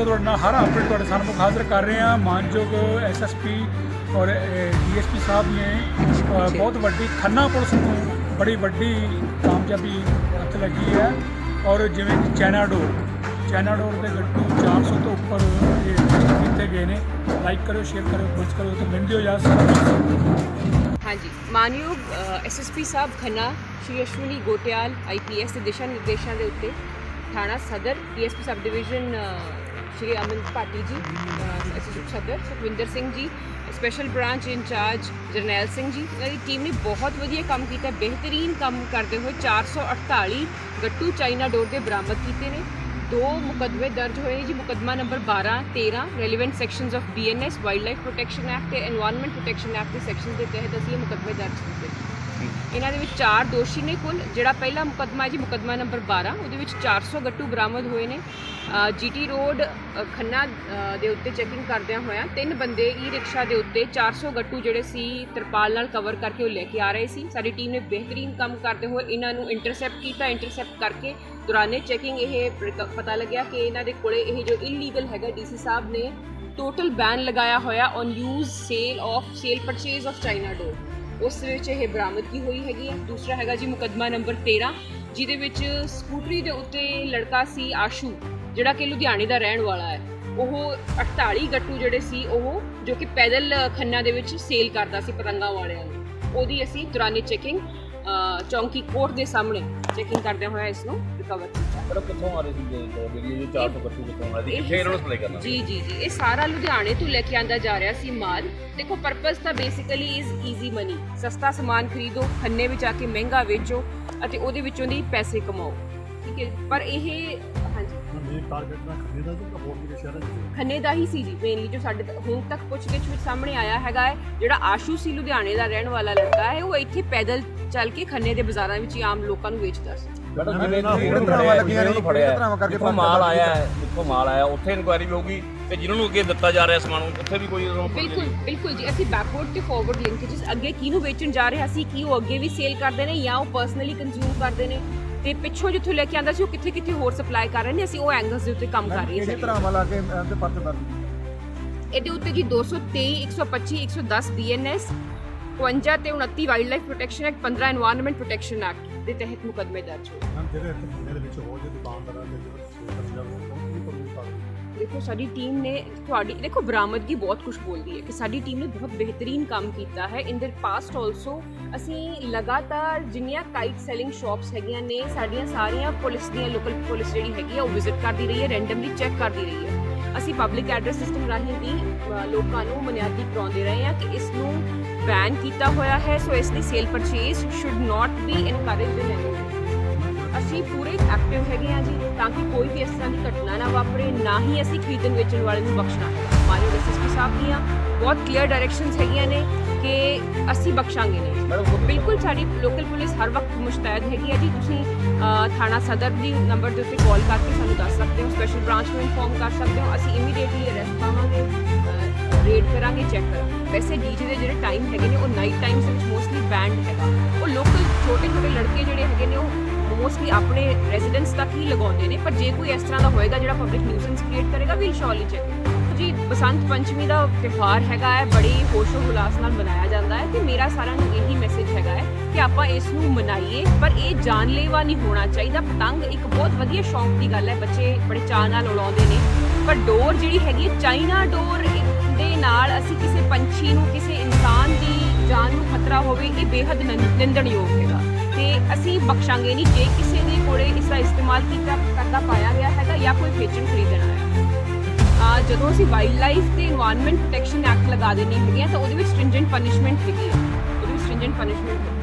ਤੋਂ ਤੁਹਾਡੇ ਨਾਲ ਹਰ ਅਪਡੇਟ ਤੁਹਾਡੇ ਸਾਹਮਣੇ ਹਾਜ਼ਰ ਕਰ ਰਹੇ ਹਾਂ। ਮਾਨਯੋਗ ਐਸਐਸਪੀ ਔਰ ਡੀਐਸਪੀ ਸਾਹਿਬ ਨੇ ਬਹੁਤ ਵੱਡੀ ਖੰਨਾ ਪੁਲਿਸ ਨੂੰ ਬੜੀ ਵੱਡੀ ਕਾਮਯਾਬੀ ਹੱਥ ਲੱਗੀ ਹੈ। ਔਰ ਜਿਵੇਂ ਕਿ ਚਾਈਨਾ ਡੋਰ ਚਾਈਨਾ ਡੋਰ ਦੇ ਗੱਟੂ 400 ਤੋਂ ਉੱਪਰ ਕੀਤੇ ਗਏ ਨੇ। ਲਾਈਕ ਕਰੋ ਸ਼ੇਅਰ ਕਰੋ ਪੁੱਛ ਕਰੋ ਤੇ ਮਿਲਦੇ ਹੋ ਯਾਰ। ਹਾਂਜੀ। ਮਾਨਯੋਗ ਐਸਐਸਪੀ ਸਾਹਿਬ ਖੰਨਾ ਸ਼੍ਰੀ ਅਸ਼ਵਨੀ ਗੋਟਿਆਲ ਆਈਪੀਐਸ ਦੇ ਦਿਸ਼ਾ ਨਿਰਦੇਸ਼ਾਂ ਦੇ ਉੱਤੇ ਥਾਣਾ ਸਦਰ ਡੀਐਸਪੀ ਸਬ ਡਿਵੀਜ਼ਨ ਸ਼੍ਰੀ ਅਮਨ ਪਾਟੀ ਜੀ ਐਸਐਸਓ ਸਦਰ, Sukhwinder Singh ji special branch in charge Jarnail Singh ji. ਇਹਨਾਂ ਦੀ ਟੀਮ ਨੇ ਬਹੁਤ ਵਧੀਆ ਕੰਮ ਕੀਤਾ, ਬਿਹਤਰੀਨ ਕੰਮ ਕਰਦੇ ਹੋਏ 448 ਗੱਟੂ ਚਾਈਨਾ ਡੋਰ ਦੇ ਬਰਾਮਦ ਕੀਤੇ ਨੇ। ਦੋ ਮੁਕਦਮੇ ਦਰਜ ਹੋਏ ਨੇ ਜੀ, ਮੁਕਦਮਾ number 12 13 relevant sections of BNS wild life protection act ਤੇ এনवायरमेंट ਪ੍ਰੋਟੈਕਸ਼ਨ ਐਕਟ ਦੇ ਸੈਕਸ਼ਨ ਦੇ ਤਹਿਤ ਅਸੀਂ ਇਹ ਮੁਕਦਮੇ ਦਰਜ ਕੀਤੇ। ਇਹਨਾਂ ਦੇ ਵਿੱਚ ਚਾਰ ਦੋਸ਼ੀ ਨੇ ਕੁੱਲ, ਜਿਹੜਾ ਪਹਿਲਾ ਮੁਕੱਦਮਾ ਹੈ ਜੀ ਮੁਕੱਦਮਾ ਨੰਬਰ 12 ਉਹਦੇ ਵਿੱਚ 400 ਗੱਟੂ ਬਰਾਮਦ ਹੋਏ ਨੇ। ਜੀਟੀ ਰੋਡ ਖੰਨਾ ਦੇ ਉੱਤੇ ਚੈਕਿੰਗ ਕਰਦਿਆਂ ਹੋਇਆਂ ਤਿੰਨ ਬੰਦੇ ਈ ਰਿਕਸ਼ਾ ਦੇ ਉੱਤੇ 400 ਗੱਟੂ ਜਿਹੜੇ ਸੀ ਤਰਪਾਲ ਨਾਲ ਕਵਰ ਕਰਕੇ ਉਹ ਲੈ ਕੇ ਆ ਰਹੇ ਸੀ। ਸਾਡੀ ਟੀਮ ਨੇ ਬਿਹਤਰੀਨ ਕੰਮ ਕਰਦੇ ਹੋਏ ਇਹਨਾਂ ਨੂੰ ਇੰਟਰਸੈਪਟ ਕੀਤਾ ਇੰਟਰਸੈਪਟ ਕਰਕੇ ਦੌਰਾਨੇ ਚੈਕਿੰਗ ਇਹ ਪਤਾ ਲੱਗਿਆ ਕਿ ਇਹਨਾਂ ਦੇ ਕੋਲੇ ਇਹ ਜੋ ਇਲੀਗਲ ਹੈਗਾ ਡੀਸੀ ਸਾਹਿਬ ਨੇ ਟੋਟਲ ਬੈਨ ਲਗਾਇਆ ਹੋਇਆ on use sale of sale purchase of China ਡੋਰ ਉਸ ਵਿੱਚ ਇਹ ਬਰਾਮਦਗੀ ਹੋਈ ਹੈਗੀ। ਹੈ ਦੂਸਰਾ ਹੈਗਾ ਜੀ ਮੁਕੱਦਮਾ ਨੰਬਰ 13 ਜਿਹਦੇ ਵਿੱਚ ਸਕੂਟਰੀ ਦੇ ਉੱਤੇ ਲੜਕਾ ਸੀ ਆਸ਼ੂ, ਜਿਹੜਾ ਕਿ ਲੁਧਿਆਣੇ ਦਾ ਰਹਿਣ ਵਾਲਾ ਹੈ। ਉਹ 48 ਗੱਟੂ ਜਿਹੜੇ ਸੀ, ਉਹ ਜੋ ਕਿ ਪੈਦਲ ਖੰਨਾ ਦੇ ਵਿੱਚ ਸੇਲ ਕਰਦਾ ਸੀ ਪਤੰਗਾਂ ਵਾਲਿਆਂ ਨੂੰ। ਉਹਦੀ ਅਸੀਂ ਦੌਰਾਨੇ ਚੈਕਿੰਗ ਚੌਂਕੀ ਕੋਰਟ ਦੇ ਸਾਹਮਣੇ ਚੈਕਿੰਗ ਕਰਦੇ ਹੋਇਆ ਇਸ ਨੂੰ ਰਿਕਵਰ ਕੀਤਾ। ਮੈਡਮ ਕਿੱਥੋਂ ਆ ਰਹੇ ਸੀ ਜਿਹੜੀ ਇਹ 400 ਗੱਟੂ ਕਿੱਥੋਂ ਆ ਰਹੀ ਸੀ? ਕਿੱਥੇ ਇਹਨਾਂ ਨੂੰ ਸਪਲਾਈ ਕਰਨਾ ਜੀ ਜੀ ਜੀ। ਇਹ ਸਾਰਾ ਲੁਧਿਆਣੇ ਤੋਂ ਲੈ ਕੇ ਆਂਦਾ ਜਾ ਰਿਹਾ ਸੀ ਮਾਲ। ਦੇਖੋ ਪਰਪਸ ਤਾਂ ਬੇਸਿਕਲੀ ਇਜ਼ ਈਜ਼ੀ ਮਨੀ ਸਸਤਾ ਸਮਾਨ ਖਰੀਦੋ ਖੰਨੇ ਵਿੱਚ ਆ ਕੇ ਮਹਿੰਗਾ ਵੇਚੋ ਅਤੇ ਉਹਦੇ ਵਿੱਚੋਂ ਦੀ ਪੈਸੇ ਕਮਾਓ। ਠੀਕ ਹੈ ਪਰ ਇਹ ਮੇਨ ਟਾਰਗੇਟ ਨਾ ਖੰਨੇ ਦਾ ਜੀ ਹੋਰ ਵੀ ਸ਼ਹਿਰਾਂ ਚ ਖੰਨੇ ਦਾ ਹੀ ਸੀ ਜੀ ਮੇਨਲੀ ਜੋ ਸਾਡੇ ਤੱਕ- ਹੁਣ ਤੱਕ ਪੁੱਛਗਿੱਛ ਵਿੱਚ ਸਾਹਮਣੇ ਆਇਆ ਹੈਗਾ ਹੈ ਜਿਹੜਾ ਆਸ਼ੂ ਸੀ ਲੁਧਿਆਣੇ ਦਾ ਰਹਿਣ ਵਾਲਾ ਲੜਕਾ ਹੈ ਉਹ ਇੱਥੇ ਪੈਦਲ ਚੱਲ ਕੇ ਖੰਨੇ ਦੇ ਬਾਜ਼ਾਰਾਂ ਵਿੱਚ ਹੀ ਆਮ ਲੋਕਾਂ ਨੂੰ ਵੇਚਦਾ ਸੀ। ਮੈਡਮ ਲੱਗੀਆਂ ਫੜਿਆ ਧਰਾਵਾਂ ਕਰਕੇ ਜਿੱਥੋਂ ਮਾਲ ਆਇਆ ਹੈ ਜਿੱਥੋਂ ਮਾਲ ਆਇਆ ਉੱਥੇ ਇਨਕੁਆਇਰੀ ਵੀ ਹੋਊਗੀ ਤੇ ਜਿਹਨਾਂ ਨੂੰ ਅੱਗੇ ਦਿੱਤਾ ਜਾ ਰਿਹਾ ਸਮਾਨ ਉੱਥੇ ਵੀ ਕੋਈ ਉਹਨਾਂ ਬਿਲਕੁਲ ਬਿਲਕੁਲ ਜੀ ਅਸੀਂ ਬੈਕਵਰਡ ਤੇ ਫਾਰਵਰਡ ਲਿੰਕੇजेस ਅੱਗੇ ਕਿਹਨੂੰ ਵੇਚਣ ਜਾ ਰਹੇ ਸੀ ਕੀ ਉਹ ਅੱਗੇ ਵੀ ਸੇਲ ਕਰਦੇ ਨੇ ਜਾਂ ਉਹ ਪਰਸਨਲੀ ਕੰਜ਼ਿਊਮ ਕਰਦੇ ਨੇ? ਤੇ ਪਿੱਛੋਂ ਜਿੱਥੋਂ ਲੈ ਕੇ ਆਂਦਾ ਸੀ ਉਹ ਕਿੱਥੇ ਕਿੱਥੇ ਹੋਰ ਸਪਲਾਈ ਕਰ ਰਹੇ ਨੇ ਅਸੀਂ ਉਹ ਐਂਗਲਸ ਦੇ ਉੱਤੇ ਕੰਮ ਕਰ ਰਹੇ ਕਿਹੜੀ ਹਾਂ ਧਰਾਵਾਂ ਲਾ ਕੇ ਅਹ, ਤੇ ਪਰਚੇ ਦਰਜ ਇਹਦੇ ਉੱਤੇ ਜੀ 223 125 110 ਬੀਐਨਐਸ 52 ਤੇ 29 wildlife protection act 15 environment protection act ਦੇ ਤਹਿਤ ਮੁਕੱਦਮੇ ਦਰਜ ਹੋਏ। ਮੈਮ ਜਿਹੜੇ ਇੱਥੇ ਖੰਨੇ ਦੇ ਵਿੱਚ ਹੋਰ ਜੇ ਦੁਕਾਨਦਾਰਾਂ ਦੇ ਜਿਹੜੇ ਕਰਨ ਜਾਂਦੇ ਉਹ ਵੀ ਤੁਹਾਨੂੰ ਕਰ ਦੇਖੋ ਸਾਡੀ ਟੀਮ ਨੇ ਤੁਹਾਡੀ ਦੇਖੋ ਬਰਾਮਦਗੀ ਬਹੁਤ ਕੁਝ ਬੋਲਦੀ ਹੈ ਕਿ ਸਾਡੀ ਟੀਮ ਨੇ ਬਹੁਤ ਬਿਹਤਰੀਨ ਕੰਮ ਕੀਤਾ ਹੈ। ਇਨ ਦਰ ਪਾਸਟ ਆਲਸੋ ਅਸੀਂ ਲਗਾਤਾਰ ਜਿੰਨੀਆਂ ਕਾਈਟ ਸੈਲਿੰਗ ਸ਼ਾਪਸ ਹੈਗੀਆਂ ਨੇ ਸਾਡੀਆਂ ਸਾਰੀਆਂ ਪੁਲਿਸ ਦੀਆਂ ਲੋਕਲ ਪੁਲਿਸ ਜਿਹੜੀ ਹੈਗੀ ਆ ਉਹ ਵਿਜ਼ਿਟ ਕਰਦੀ ਰਹੀ ਹੈ ਰੈਂਡਮਲੀ ਚੈੱਕ ਕਰਦੀ ਰਹੀ ਹੈ। ਅਸੀਂ ਪਬਲਿਕ ਐਡਰੈਸ ਸਿਸਟਮ ਰਾਹੀਂ ਵੀ ਲੋਕਾਂ ਨੂੰ ਬੁਨਿਆਦੀ ਕਰਾਉਂਦੇ ਰਹੇ ਹਾਂ ਕਿ ਇਸ ਨੂੰ ਬੈਨ ਕੀਤਾ ਹੋਇਆ ਹੈ ਸੋ ਇਸ ਦੀ sale purchase should not be encouraged in ਅਸੀਂ ਪੂਰੇ ਐਕਟਿਵ ਹੈਗੇ ਆ ਜੀ, ਤਾਂ ਕਿ ਕੋਈ ਵੀ ਇਸ ਤਰ੍ਹਾਂ ਦੀ ਘਟਨਾ ਨਾ ਵਾਪਰੇ, ਨਾ ਹੀ ਅਸੀਂ ਖਰੀਦਣ ਵੇਚਣ ਵਾਲੇ ਨੂੰ ਬਖਸ਼ਣਾ ਹੈ। ਮਾਨਯੋਗ ਐਸਐਸਪੀ ਸਾਹਿਬ ਦੀਆਂ ਬਹੁਤ ਕਲੀਅਰ ਡਾਇਰੈਕਸ਼ਨਸ ਹੈਗੀਆਂ ਨੇ। ਕਿ ਅਸੀਂ ਬਖਸ਼ਾਂਗੇ ਨਹੀਂ। ਬਿਲਕੁਲ ਸਾਡੀ ਲੋਕਲ ਪੁਲਿਸ ਹਰ ਵਕਤ ਮੁਸ਼ਤੈਦ ਹੈਗੀ ਹੈ ਜੀ। ਤੁਸੀਂ ਥਾਣਾ ਸਦਰ ਦੀ ਨੰਬਰ ਦੇ ਉੱਤੇ ਕਾਲ ਕਰਕੇ ਸਾਨੂੰ ਦੱਸ ਸਕਦੇ ਹੋ ਸਪੈਸ਼ਲ ਬ੍ਰਾਂਚ ਨੂੰ ਇਨਫੋਰਮ ਕਰ ਸਕਦੇ ਹੋ। ਅਸੀਂ ਇਮੀਡੀਏਟਲੀ ਅਰੈਸਟ ਪਾਵਾਂਗੇ ਰੇਡ ਕਰਾਂਗੇ ਚੈੱਕ ਕਰਾਂਗੇ। ਵੈਸੇ ਡੀਜੇ ਦੇ ਜਿਹੜੇ ਟਾਈਮ ਹੈਗੇ ਨੇ, ਉਹ ਨਾਈਟ ਟਾਈਮਸ ਵਿੱਚ ਮੋਸਟਲੀ ਬੈਂਡ ਹੈਗਾ। ਉਹ ਲੋਕਲ ਛੋਟੇ ਛੋਟੇ ਲੜਕੇ ਜਿਹੜੇ ਹੈਗੇ ਨੇ, ਉਹ ਮੋਸਟਲੀ ਆਪਣੇ ਰੈਜ਼ੀਡੈਂਸ ਤੱਕ ਹੀ ਲਗਾਉਂਦੇ ਨੇ। ਪਰ ਜੇ ਕੋਈ ਇਸ ਤਰ੍ਹਾਂ ਦਾ ਹੋਏਗਾ, ਜਿਹੜਾ ਪਬਲਿਕ ਨਿਊਸੈਂਸ ਕ੍ਰੀਏਟ ਕਰੇਗਾ we'll surely check Basant Panchami ਦਾ ਤਿਉਹਾਰ ਹੈਗਾ ਹੈ, ਬੜੀ ਹੋਸ਼ੋ ਹੁਲਾਸ ਨਾਲ ਮਨਾਇਆ ਜਾਂਦਾ ਹੈ ਤੇ ਮੇਰਾ ਸਾਰਿਆਂ ਨੂੰ ਇਹੀ ਮੈਸੇਜ ਹੈਗਾ ਹੈ ਕਿ ਆਪਾਂ ਇਸ ਨੂੰ ਮਨਾਈਏ, ਪਰ ਇਹ ਜਾਨਲੇਵਾ ਨਹੀਂ ਹੋਣਾ ਚਾਹੀਦਾ। ਪਤੰਗ ਇੱਕ ਬਹੁਤ ਵਧੀਆ ਸ਼ੌਂਕ ਦੀ ਗੱਲ ਹੈ, ਬੱਚੇ ਬੜੇ ਚਾਅ ਨਾਲ ਉਡਾਉਂਦੇ ਨੇ। ਪਰ ਡੋਰ ਜਿਹੜੀ ਹੈਗੀ ਹੈ, ਚਾਈਨਾ ਡੋਰ ਦੇ ਨਾਲ ਅਸੀਂ ਕਿਸੇ ਪੰਛੀ ਨੂੰ, ਕਿਸੇ ਇਨਸਾਨ ਦੀ ਜਾਨ ਨੂੰ ਖਤਰਾ ਹੋਵੇ, ਇਹ ਬੇहद ਨਿੰ- ਨਿੰਦਣਯੋਗ ਹੈਗਾ। ਤੇ ਅਸੀਂ ਬਖਸ਼ਾਂਗੇ ਨਹੀਂ, ਜੇ ਕਿਸੇ ਦੇ ਕੋਲੇ ਇਸ ਦਾ ਇਸਤੇਮਾਲ ਕੀਤਾ, ਕਰਦਾ ਪਾਇਆ ਗਿਆ ਹੈਗਾ ਜਾਂ ਕੋਈ ਵੇਚਣ ਖਰੀਦਣ ਆਇਆ ਆ ਜਦੋਂ ਅਸੀਂ ਵਾਈਲਡ ਲਾਈਫ ਤੇ এনवायरमेंट ਪ੍ਰੋਟੈਕਸ਼ਨ ਐਕਟ ਲਗਾ ਦੇਣੀ ਹੈਗੀ ਆ, ਤਾਂ ਉਹਦੇ ਵਿੱਚ ਸਟ੍ਰਿੰਜੈਂਟ ਪਨਿਸ਼ਮੈਂਟ ਹੈਗੀ ਹੈ ਉਹਦੇ ਵਿੱਚ ਸਟ੍ਰਿੰਜੈਂਟ ਪਨਿਸ਼ਮੈਂਟ